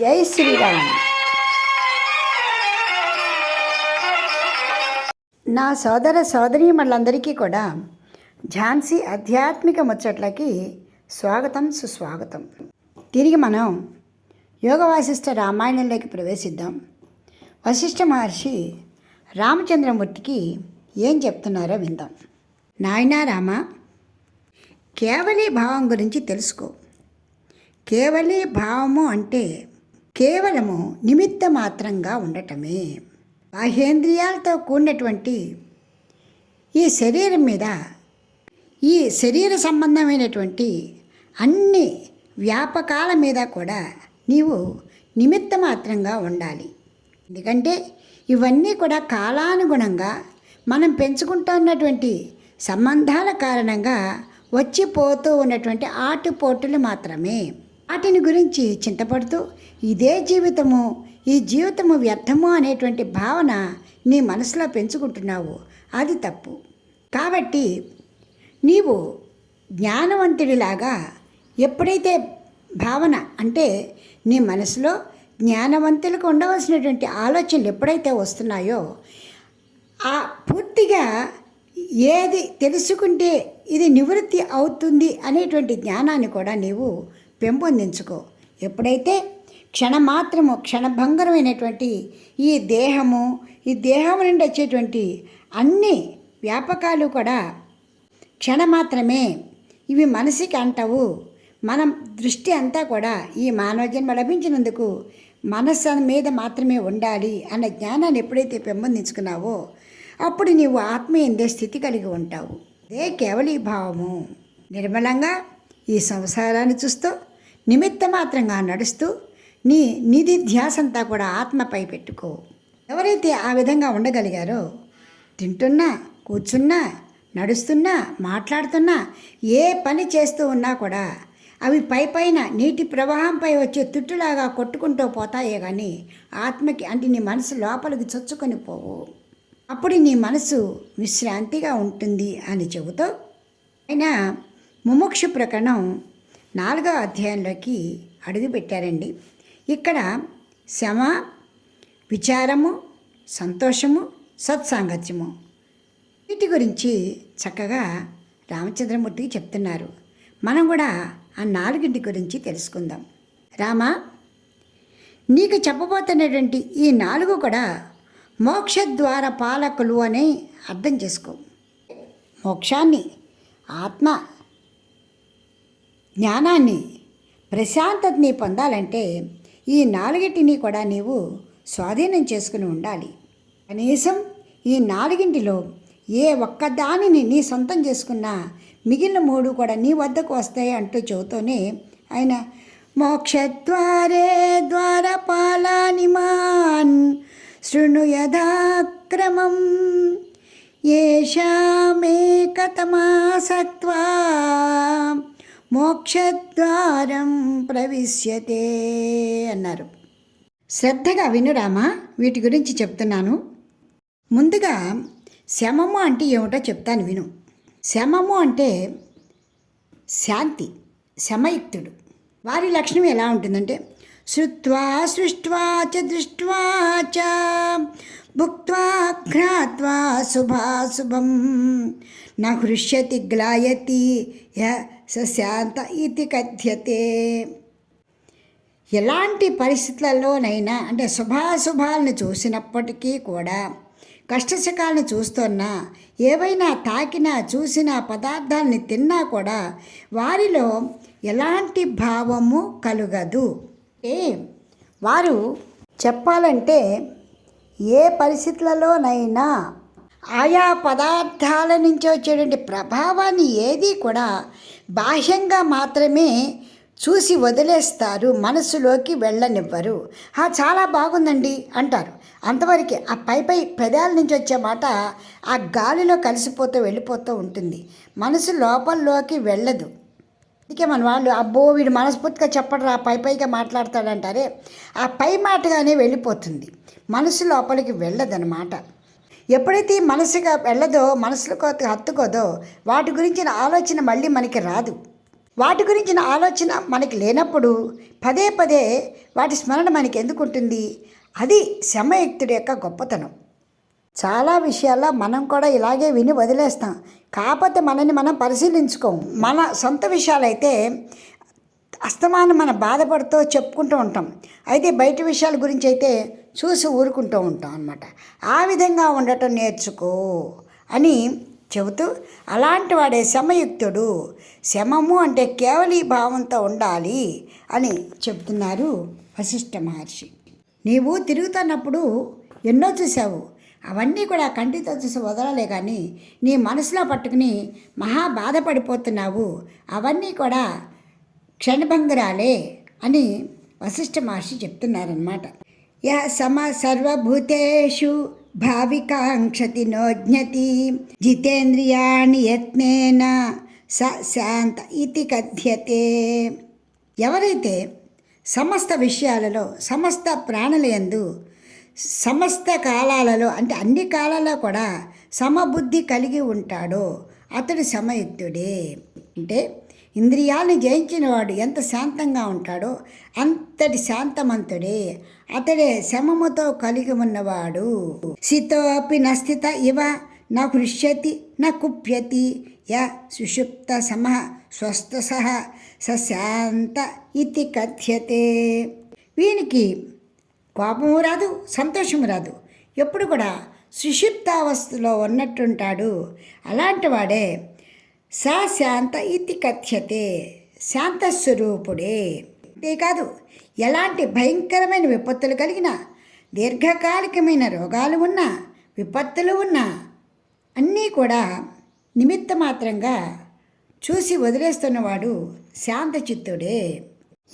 జై శ్రీరామ్. నా సోదర సోదరీమణులందరికీ కూడా ఝాన్సీ ఆధ్యాత్మిక ముచ్చట్లకి స్వాగతం సుస్వాగతం. తిరిగి మనం యోగ వాసిష్ఠ రామాయణంలోకి ప్రవేశిద్దాం. వశిష్ఠ మహర్షి రామచంద్రమూర్తికి ఏం చెప్తున్నారో విందాం. నాయనా రామ కేవలీ భావం గురించి తెలుసుకో. కేవలీ భావము అంటే కేవలము నిమిత్త మాత్రంగా ఉండటమే. బాహ్యేంద్రియాలతో కూడినటువంటి ఈ శరీరం మీద ఈ శరీర సంబంధమైనటువంటి అన్ని వ్యాపకాల మీద కూడా నీవు నిమిత్త మాత్రంగా ఉండాలి. ఎందుకంటే ఇవన్నీ కూడా కాలానుగుణంగా మనం పెంచుకుంటున్నటువంటి సంబంధాల కారణంగా వచ్చిపోతూ ఉన్నటువంటి ఆటుపోటులు మాత్రమే. వాటిని గురించి చింతపడుతూ ఇదే జీవితము ఈ జీవితము వ్యర్థము అనేటువంటి భావన నీ మనసులో పెంచుకుంటున్నావు. అది తప్పు. కాబట్టి నీవు జ్ఞానవంతుడిలాగా ఎప్పుడైతే భావన అంటే నీ మనసులో జ్ఞానవంతులకు ఉండవలసినటువంటి ఆలోచనలు ఎప్పుడైతే వస్తున్నాయో ఆ పూర్తిగా ఏది తెలుసుకుంటే ఇది నివృత్తి అవుతుంది అనేటువంటి జ్ఞానాన్ని కూడా నీవు పెంపొందించుకో. ఎప్పుడైతే క్షణమాత్రము క్షణభంగరమైనటువంటి ఈ దేహము ఈ దేహం నుండి వచ్చేటువంటి అన్ని వ్యాపకాలు కూడా క్షణమాత్రమే ఇవి మనసుకి అంటవు. మనం దృష్టి అంతా కూడా ఈ మానవ జన్మ లభించినందుకు మనస్సు మీద మాత్రమే ఉండాలి అన్న జ్ఞానాన్ని ఎప్పుడైతే పెంపొందించుకున్నావో అప్పుడు నీవు ఆత్మీయందే స్థితి కలిగి ఉంటావు. అదే కేవలీ భావము నిర్మలంగా ఈ సంసారాన్ని చూస్తూ నిమిత్తమాత్రంగా నడుస్తూ నీ నిధి ధ్యాసంతా కూడా ఆత్మపై పెట్టుకో. ఎవరైతే ఆ విధంగా ఉండగలిగారో తింటున్నా కూర్చున్నా నడుస్తున్నా మాట్లాడుతున్నా ఏ పని చేస్తూ ఉన్నా కూడా అవి పై పైన నీటి ప్రవాహంపై వచ్చే తుట్టులాగా కొట్టుకుంటూ పోతాయే కానీ ఆత్మకి అంటే నీ మనసు లోపలికి చొచ్చుకొని పోవు. అప్పుడు నీ మనసు విశ్రాంతిగా ఉంటుంది అని చెబుతూ అయినా ముముక్షు ప్రకరణం నాలుగవ అధ్యాయంలోకి అడుగుపెట్టారండి ఇక్కడ శమ విచారము సంతోషము సత్సాంగత్యము. వీటి గురించి చక్కగా రామచంద్రమూర్తికి చెప్తున్నారు. మనం కూడా ఆ నాలుగింటి గురించి తెలుసుకుందాం. రామా నీకు చెప్పబోతున్నటువంటి ఈ నాలుగు కూడా మోక్షద్వార పాలకులు అని అర్థం చేసుకో. మోక్షాన్ని ఆత్మ జ్ఞానాన్ని ప్రశాంతతని పొందాలంటే ఈ నాలుగింటిని కూడా నీవు స్వాధీనం చేసుకుని ఉండాలి. కనీసం ఈ నాలుగింటిలో ఏ ఒక్కదానిని నీ సొంతం చేసుకున్నా మిగిలిన మూడు కూడా నీ వద్దకు వస్తాయి అంటూ చెబుతూనే ఆయన మోక్షద్వారే ద్వారపాలాని మాన్ శృణు యథాక్రమం ఏషామేకతమాసక్త్వా మోక్షద్వారం ప్రవిశ్యతే అన్నారు. శ్రద్ధగా వినురామా వీటి గురించి చెప్తున్నాను. ముందుగా శమము అంటే ఏమిటో చెప్తాను విను. శమము అంటే శాంతి శమయుక్తుడు వారి లక్షణం ఎలా ఉంటుందంటే శృత్వా సృష్ట్వా చ దృష్ట్వా చ భుక్త్వా ఘ్రాత్వా శుభాశుభం నా హృష్యతి గ్లాయతి య సశాంత ఇది కథ్యతే. ఎలాంటి పరిస్థితులలోనైనా అంటే శుభాశుభాలను చూసినప్పటికీ కూడా కష్టసుఖాలను చూస్తున్నా ఏవైనా తాకినా చూసిన పదార్థాలని తిన్నా కూడా వారిలో ఎలాంటి భావము కలుగదు. ఏ వారు చెప్పాలంటే ఏ పరిస్థితులలోనైనా ఆయా పదార్థాల నుంచి వచ్చేటువంటి ప్రభావాన్ని ఏది కూడా బాహ్యంగా మాత్రమే చూసి వదిలేస్తారు మనసులోకి వెళ్ళనివ్వరు. "ఆ, చాలా బాగుందండి అంటారు. అంతవరకే ఆ పై పై పెదాల నుంచి వచ్చే మాట ఆ గాలిలో కలిసిపోతూ వెళ్ళిపోతూ ఉంటుంది. మనసు లోపల్లోకి వెళ్ళదు. అందుకే మన వాళ్ళు అబ్బో వీడు మనస్ఫూర్తిగా చెప్పడరా పై పైగా మాట్లాడతాడంటారే. ఆ పై మాటగానే వెళ్ళిపోతుంది. మనసు లోపలికి వెళ్ళదన్నమాట ఎప్పుడైతే మనసుగా వెళ్ళదో మనసులో హత్తుకోదో వాటి గురించిన ఆలోచన మళ్ళీ మనకి రాదు. వాటి గురించిన ఆలోచన మనకి లేనప్పుడు పదే పదే వాటి స్మరణ మనకి ఎందుకు ఉంటుంది? అది శమయుక్తుడి యొక్క గొప్పతనం. చాలా విషయాల్లో మనం కూడా ఇలాగే విని వదిలేస్తాం. కాకపోతే మనని మనం పరిశీలించుకోం. మన సొంత విషయాలైతే అస్తమానం మనం బాధపడుతూ చెప్పుకుంటూ ఉంటాం. అయితే బయట విషయాల గురించి అయితే చూసి ఊరుకుంటూ ఉంటాం అన్నమాట. ఆ విధంగా ఉండటం నేర్చుకో అని చెబుతూ అలాంటి వాడే శమయుక్తుడు. శమము అంటే కేవలీ భావంతో ఉండాలి అని చెబుతున్నారు వశిష్ఠ మహర్షి. నీవు తిరుగుతున్నప్పుడు ఎన్నో చూసావు అవన్నీ కూడా కంటితో చూసి వదలలే కానీ నీ మనసులో పట్టుకుని మహా బాధపడిపోతున్నావు. అవన్నీ కూడా క్షణభంగరాలే అని వశిష్ఠ మహర్షి చెప్తున్నారనమాట యా సమ సర్వభూతేషు భావికాంక్షతి నోజ్ఞతి జితేంద్రియాణి యత్నేన స శాంత ఇతి కథ్యతే. ఎవరైతే సమస్త విషయాలలో సమస్త ప్రాణులందు సమస్త కాలాలలో అంటే అన్ని కాలాల్లో కూడా సమబుద్ధి కలిగి ఉంటాడో అతడు సమయుక్తుడే. అంటే ఇంద్రియాలను జయించిన వాడు ఎంత శాంతంగా ఉంటాడో అంతటి శాంతమంతుడే. అతడే శమముతో కలిగి ఉన్నవాడు. శితోపి నస్థిత ఇవ నా కృష్యతి నా కుప్యతి య సుషుప్త సమ స్వస్థ సహ సశాంత ఇతి కథ్యతే. వీనికి కోపము రాదు సంతోషము రాదు. ఎప్పుడు కూడా సుషిప్తావస్థలో ఉన్నట్టుంటాడు. అలాంటి వాడే సా శాంత ఇతి కథ్యతే. శాంతస్వరూపుడే. అంతేకాదు ఎలాంటి భయంకరమైన విపత్తులు కలిగిన దీర్ఘకాలికమైన రోగాలు ఉన్నా విపత్తులు ఉన్నా అన్నీ కూడా నిమిత్త మాత్రంగా చూసి వదిలేస్తున్నవాడు శాంతచిత్తుడే.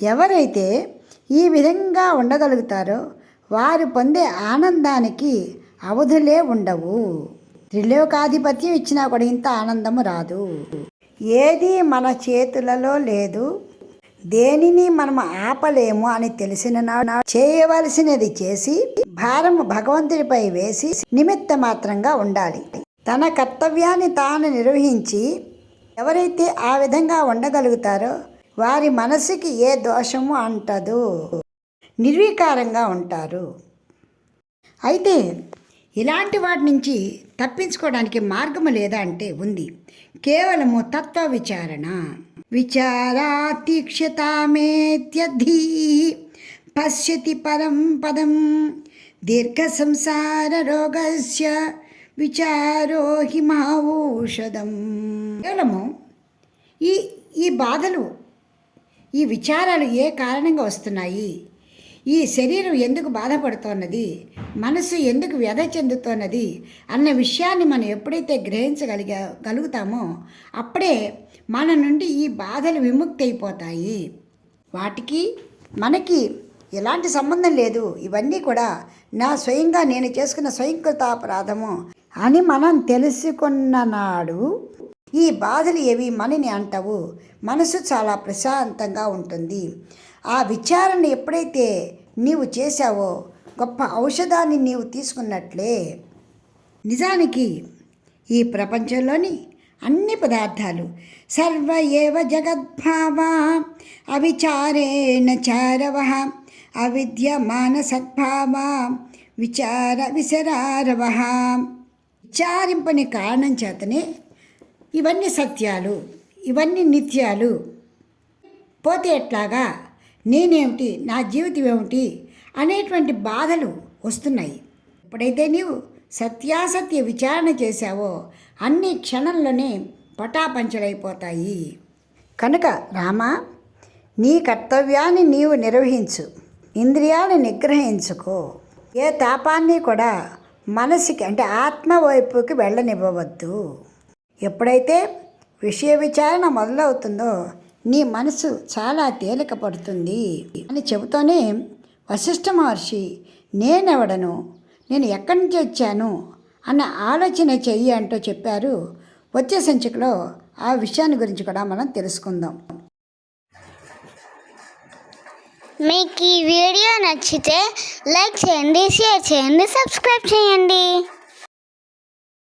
ఎవరైతే ఈ విధంగా ఉండగలుగుతారో వారు పొందే ఆనందానికి అవధులే ఉండవు. త్రిలోకాధిపత్యం ఇచ్చినా కూడా ఇంత ఆనందము రాదు. ఏది మన చేతులలో లేదు దేనిని మనం ఆపలేము అని తెలిసిన చేయవలసినది చేసి భారం భగవంతుడిపై వేసి నిమిత్త మాత్రంగా ఉండాలి. తన కర్తవ్యాన్ని తాను నిర్వహించి ఎవరైతే ఆ విధంగా ఉండగలుగుతారో వారి మనసుకి ఏ దోషము అంటదు. నిర్వీకారంగా ఉంటారు. అయితే ఇలాంటి వాటి నుంచి తప్పించుకోవడానికి మార్గము లేదా అంటే ఉంది. కేవలము తత్వ విచారణ. విచారాతీక్షతామేత్యధీ. పశ్యతి పరం పదం. దీర్ఘ సంసార రోగస్య విచారో హి కేవలము ఈ ఈ బాధలు ఈ విచారాలు ఏ కారణంగా వస్తున్నాయి? ఈ శరీరం ఎందుకు బాధపడుతోన్నది? మనసు ఎందుకు వ్యధ చెందుతున్నది? అన్న విషయాన్ని మనం ఎప్పుడైతే గ్రహించగలిగా గలుగుతామో అప్పుడే మన నుండి ఈ బాధలు విముక్తి అయిపోతాయి వాటికి మనకి ఎలాంటి సంబంధం లేదు. ఇవన్నీ కూడా నా స్వయంగా నేను చేసుకున్న స్వయంకృతాపరాధము అని మనం తెలుసుకున్న నాడు ఈ బాధలు ఏవి మనని అంటవు. మనసు చాలా ప్రశాంతంగా ఉంటుంది. ఆ విచారణ ఎప్పుడైతే నీవు చేశావో గొప్ప ఔషధాన్ని నీవు తీసుకున్నట్లే. నిజానికి ఈ ప్రపంచంలోని అన్ని పదార్థాలు సర్వ ఏవ జగద్భావ అవిచారేణ చారవ అవిద్యమాన మానసద్భావ విచార విసరారవ విచారింపని కారణం చేతనే ఇవన్నీ సత్యాలు ఇవన్నీ నిత్యాలు. పోతే ఎట్లాగా? నేనేమిటి? నా జీవితం ఏమిటి? అనేటువంటి బాధలు వస్తున్నాయి. ఎప్పుడైతే నీవు సత్యాసత్య విచారణ చేశావో అన్ని క్షణంలోనే పటాపంచలైపోతాయి. కనుక రామా నీ కర్తవ్యాన్ని నీవు నిర్వహించు. ఇంద్రియాలను నిగ్రహించుకో. ఏ తాపాన్ని కూడా మనసుకి అంటే ఆత్మ వైపుకి వెళ్ళనివ్వవద్దు. ఎప్పుడైతే విషయ విచారణ మొదలవుతుందో నీ మనసు చాలా తేలిక పడుతుంది అని చెబుతూనే వశిష్ఠ మహర్షి నేనెవడను? నేను ఎక్కడి నుంచి వచ్చాను? అన్న ఆలోచన చెయ్యి అంటూ చెప్పారు వచ్చే సంచికలో ఆ విషయాన్ని గురించి కూడా మనం తెలుసుకుందాం. మీకు ఈ వీడియో నచ్చితే లైక్ చేయండి షేర్ చేయండి సబ్స్క్రైబ్ చేయండి.